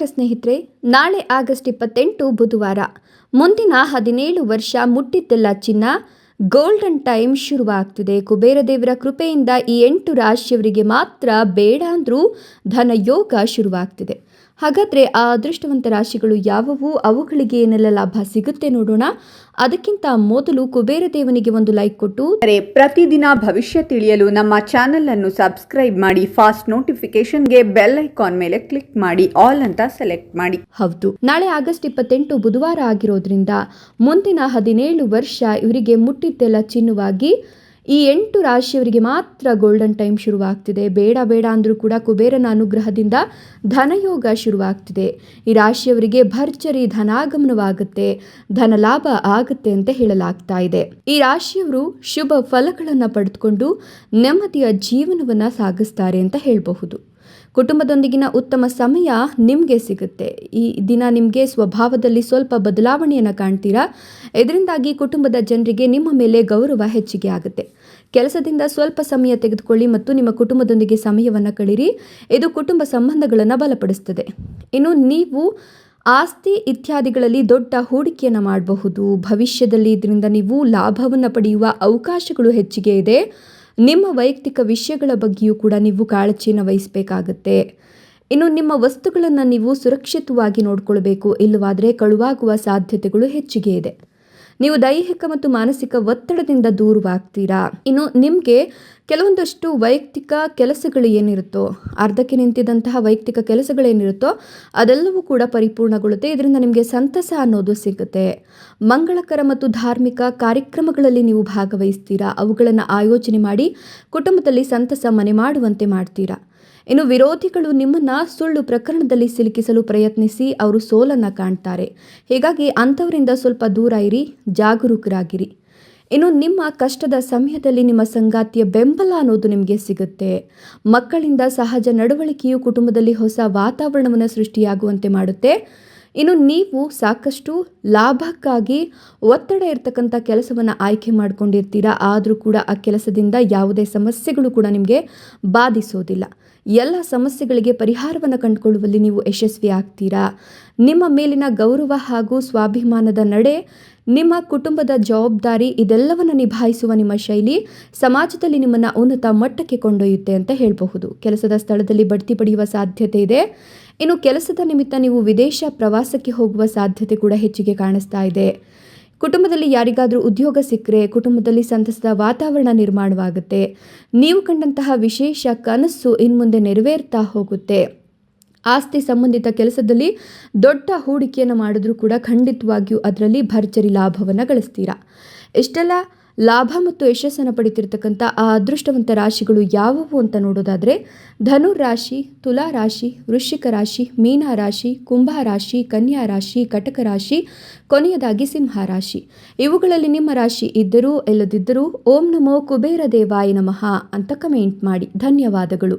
ಸ್ನೇಹಿತರೆ, ನಾಳೆ ಆಗಸ್ಟ್ ಇಪ್ಪತ್ತೆಂಟು ಬುಧವಾರ. ಮುಂದಿನ ಹದಿನೇಳು ವರ್ಷ ಮುಟ್ಟಿದ್ದೆಲ್ಲ ಚಿನ್ನ, ಗೋಲ್ಡನ್ ಟೈಮ್ ಶುರುವಾಗ್ತಿದೆ. ಕುಬೇರ ದೇವರ ಕೃಪೆಯಿಂದ ಈ ಎಂಟು ರಾಶಿಯವರಿಗೆ ಮಾತ್ರ ಬೇಡ ಅಂದ್ರೂ ಧನಯೋಗ ಶುರುವಾಗ್ತಿದೆ. ಹಾಗಾದ್ರೆ ಆ ಅದೃಷ್ಟವಂತ ರಾಶಿಗಳು ಯಾವುವು? ಅವುಗಳಿಗೆ ಏನೆಲ್ಲ ಲಾಭ ಸಿಗುತ್ತೆ ನೋಡೋಣ. ಅದಕ್ಕಿಂತ ಮೊದಲು ಕುಬೇರ ದೇವನಿಗೆ ಒಂದು ಲೈಕ್ ಕೊಟ್ಟು. ಪ್ರತಿದಿನ ಭವಿಷ್ಯ ತಿಳಿಯಲು ನಮ್ಮ ಚಾನೆಲ್ ಅನ್ನು ಸಬ್ಸ್ಕ್ರೈಬ್ ಮಾಡಿ ಫಾಸ್ಟ್ ನೋಟಿಫಿಕೇಶನ್ಗೆ ಬೆಲ್ ಐಕಾನ್ ಮೇಲೆ ಕ್ಲಿಕ್ ಮಾಡಿ ಆಲ್ ಅಂತ ಸೆಲೆಕ್ಟ್ ಮಾಡಿ. ಹೌದು. ನಾಳೆ ಆಗಸ್ಟ್ ಇಪ್ಪತ್ತೆಂಟು ಬುಧವಾರ ಆಗಿರೋದ್ರಿಂದ ಮುಂದಿನ ಹದಿನೇಳು ವರ್ಷ ಇವರಿಗೆ ಮುಟ್ಟಿದ್ದೆಲ್ಲ ಚಿನ್ನವಾಗಿ ಈ ಎಂಟು ರಾಶಿಯವರಿಗೆ ಮಾತ್ರ ಗೋಲ್ಡನ್ ಟೈಮ್ ಶುರುವಾಗ್ತಿದೆ. ಬೇಡ ಬೇಡ ಅಂದರೂ ಕೂಡ ಕುಬೇರನ ಅನುಗ್ರಹದಿಂದ ಧನಯೋಗ ಶುರುವಾಗ್ತಿದೆ. ಈ ರಾಶಿಯವರಿಗೆ ಭರ್ಜರಿ ಧನಾಗಮನವಾಗುತ್ತೆ. ಧನ ಲಾಭ ಆಗುತ್ತೆ ಅಂತ ಹೇಳಲಾಗ್ತಾ ಇದೆ. ಈ ರಾಶಿಯವರು ಶುಭ ಫಲಗಳನ್ನು ಪಡೆದುಕೊಂಡು ನೆಮ್ಮದಿಯ ಜೀವನವನ್ನು ಸಾಗಿಸ್ತಾರೆ ಅಂತ ಹೇಳಬಹುದು. ಕುಟುಂಬದೊಂದಿಗಿನ ಉತ್ತಮ ಸಮಯ ನಿಮಗೆ ಸಿಗುತ್ತೆ. ಈ ದಿನ ನಿಮಗೆ ಸ್ವಭಾವದಲ್ಲಿ ಸ್ವಲ್ಪ ಬದಲಾವಣೆಯನ್ನು ಕಾಣ್ತೀರಾ? ಇದರಿಂದಾಗಿ ಕುಟುಂಬದ ಜನರಿಗೆ ನಿಮ್ಮ ಮೇಲೆ ಗೌರವ ಹೆಚ್ಚಿಗೆ ಆಗುತ್ತೆ. ಕೆಲಸದಿಂದ ಸ್ವಲ್ಪ ಸಮಯ ತೆಗೆದುಕೊಳ್ಳಿ ಮತ್ತು ನಿಮ್ಮ ಕುಟುಂಬದೊಂದಿಗೆ ಸಮಯವನ್ನು ಕಳೀರಿ. ಇದು ಕುಟುಂಬ ಸಂಬಂಧಗಳನ್ನು ಬಲಪಡಿಸ್ತದೆ. ಇನ್ನು ನೀವು ಆಸ್ತಿ ಇತ್ಯಾದಿಗಳಲ್ಲಿ ದೊಡ್ಡ ಹೂಡಿಕೆಯನ್ನು ಮಾಡಬಹುದು. ಭವಿಷ್ಯದಲ್ಲಿ ಇದರಿಂದ ನೀವು ಲಾಭವನ್ನು ಪಡೆಯುವ ಅವಕಾಶಗಳು ಹೆಚ್ಚಿಗೆ ಇದೆ. ನಿಮ್ಮ ವೈಯಕ್ತಿಕ ವಿಷಯಗಳ ಬಗ್ಗೆಯೂ ಕೂಡ ನೀವು ಕಾಳಜಿಯನ್ನು ವಹಿಸಬೇಕಾಗತ್ತೆ. ಇನ್ನು ನಿಮ್ಮ ವಸ್ತುಗಳನ್ನು ನೀವು ಸುರಕ್ಷಿತವಾಗಿ ನೋಡಿಕೊಳ್ಬೇಕು, ಇಲ್ಲವಾದರೆ ಕಳುವಾಗುವ ಸಾಧ್ಯತೆಗಳು ಹೆಚ್ಚಿಗೆ ಇದೆ. ನೀವು ದೈಹಿಕ ಮತ್ತು ಮಾನಸಿಕ ಒತ್ತಡದಿಂದ ದೂರವಾಗ್ತೀರಾ? ಇನ್ನು ನಿಮಗೆ ಕೆಲವೊಂದಷ್ಟು ವೈಯಕ್ತಿಕ ಕೆಲಸಗಳು ಏನಿರುತ್ತೋ, ಅರ್ಧಕ್ಕೆ ನಿಂತಿದ್ದಂತಹ ವೈಯಕ್ತಿಕ ಕೆಲಸಗಳೇನಿರುತ್ತೋ ಅದೆಲ್ಲವೂ ಕೂಡ ಪರಿಪೂರ್ಣಗೊಳ್ಳುತ್ತೆ. ಇದರಿಂದ ನಿಮಗೆ ಸಂತಸ ಅನ್ನೋದು ಸಿಗುತ್ತೆ. ಮಂಗಳಕರ ಮತ್ತು ಧಾರ್ಮಿಕ ಕಾರ್ಯಕ್ರಮಗಳಲ್ಲಿ ನೀವು ಭಾಗವಹಿಸ್ತೀರಾ? ಅವುಗಳನ್ನು ಆಯೋಜನೆ ಮಾಡಿ ಕುಟುಂಬದಲ್ಲಿ ಸಂತಸ ಮನೆ ಮಾಡುವಂತೆ ಮಾಡ್ತೀರಾ? ಇನ್ನು ವಿರೋಧಿಗಳು ನಿಮ್ಮನ್ನ ಸುಳ್ಳು ಪ್ರಕರಣದಲ್ಲಿ ಸಿಲುಕಿಸಲು ಪ್ರಯತ್ನಿಸಿ ಅವರು ಸೋಲನ್ನು ಕಾಣ್ತಾರೆ. ಹೀಗಾಗಿ ಅಂಥವರಿಂದ ಸ್ವಲ್ಪ ದೂರ ಇರಿ, ಜಾಗರೂಕರಾಗಿರಿ. ಇನ್ನು ನಿಮ್ಮ ಕಷ್ಟದ ಸಮಯದಲ್ಲಿ ನಿಮ್ಮ ಸಂಗಾತಿಯ ಬೆಂಬಲ ಅನ್ನೋದು ನಿಮಗೆ ಸಿಗುತ್ತೆ. ಮಕ್ಕಳಿಂದ ಸಹಜ ನಡವಳಿಕೆಯು ಕುಟುಂಬದಲ್ಲಿ ಹೊಸ ವಾತಾವರಣವನ್ನು ಸೃಷ್ಟಿಯಾಗುವಂತೆ ಮಾಡುತ್ತೆ. ಇನ್ನು ನೀವು ಸಾಕಷ್ಟು ಲಾಭಕ್ಕಾಗಿ ಒತ್ತಡ ಇರತಕ್ಕಂಥ ಕೆಲಸವನ್ನು ಆಯ್ಕೆ ಮಾಡ್ಕೊಂಡಿರ್ತೀರಾ? ಆದರೂ ಕೂಡ ಆ ಕೆಲಸದಿಂದ ಯಾವುದೇ ಸಮಸ್ಯೆಗಳು ಕೂಡ ನಿಮಗೆ ಬಾಧಿಸೋದಿಲ್ಲ. ಎಲ್ಲ ಸಮಸ್ಯೆಗಳಿಗೆ ಪರಿಹಾರವನ್ನು ಕಂಡುಕೊಳ್ಳುವಲ್ಲಿ ನೀವು ಯಶಸ್ವಿ ಆಗ್ತೀರಾ ನಿಮ್ಮ ಮೇಲಿನ ಗೌರವ ಹಾಗೂ ಸ್ವಾಭಿಮಾನದ ನಡೆ ನಿಮ್ಮ ಕುಟುಂಬದ ಜವಾಬ್ದಾರಿ ಇದೆಲ್ಲವನ್ನು ನಿಭಾಯಿಸುವ ನಿಮ್ಮ ಶೈಲಿ ಸಮಾಜದಲ್ಲಿ ನಿಮ್ಮನ್ನು ಉನ್ನತ ಮಟ್ಟಕ್ಕೆ ಕೊಂಡೊಯ್ಯುತ್ತೆ ಅಂತ ಹೇಳಬಹುದು. ಕೆಲಸದ ಸ್ಥಳದಲ್ಲಿ ಬಡ್ತಿ ಪಡೆಯುವ ಸಾಧ್ಯತೆ ಇದೆ. ಇನ್ನು ಕೆಲಸದ ನಿಮಿತ್ತ ನೀವು ವಿದೇಶ ಪ್ರವಾಸಕ್ಕೆ ಹೋಗುವ ಸಾಧ್ಯತೆ ಕೂಡ ಹೆಚ್ಚಿಗೆ ಕಾಣಿಸ್ತಾ ಇದೆ. ಕುಟುಂಬದಲ್ಲಿ ಯಾರಿಗಾದರೂ ಉದ್ಯೋಗ ಸಿಕ್ಕರೆ ಕುಟುಂಬದಲ್ಲಿ ಸಂತಸದ ವಾತಾವರಣ ನಿರ್ಮಾಣವಾಗುತ್ತೆ. ನೀವು ಕಂಡಂತಹ ವಿಶೇಷ ಕನಸು ಇನ್ಮುಂದೆ ನೆರವೇರ್ತಾ ಹೋಗುತ್ತೆ. ಆಸ್ತಿ ಸಂಬಂಧಿತ ಕೆಲಸದಲ್ಲಿ ದೊಡ್ಡ ಹೂಡಿಕೆಯನ್ನು ಮಾಡಿದ್ರೂ ಕೂಡ ಖಂಡಿತವಾಗಿಯೂ ಅದರಲ್ಲಿ ಭರ್ಜರಿ ಲಾಭವನ್ನು ಗಳಿಸ್ತೀರಾ? ಇಷ್ಟೆಲ್ಲ ಲಾಭ ಮತ್ತು ಯಶಸ್ಸನ್ನು ಪಡಿತಿರ್ತಕ್ಕಂಥ ಆ ಅದೃಷ್ಟವಂತ ರಾಶಿಗಳು ಯಾವುವು ಅಂತ ನೋಡೋದಾದರೆ, ಧನು ರಾಶಿ, ತುಲಾ ರಾಶಿ, ವೃಶ್ಚಿಕ ರಾಶಿ, ಮೀನ ರಾಶಿ, ಕುಂಭ ರಾಶಿ, ಕನ್ಯಾ ರಾಶಿ, ಕಟಕ ರಾಶಿ, ಕೊನೆಯದಾಗಿ ಸಿಂಹ ರಾಶಿ. ಇವುಗಳಲ್ಲಿ ನಿಮ್ಮ ರಾಶಿ ಇದ್ದರೂ, ಇಲ್ಲದಿದ್ದರೂ, ಓಂ ನಮೋ ಕುಬೇರ ದೇವಾಯ ನಮಃ ಅಂತ ಕಮೆಂಟ್ ಮಾಡಿ. ಧನ್ಯವಾದಗಳು.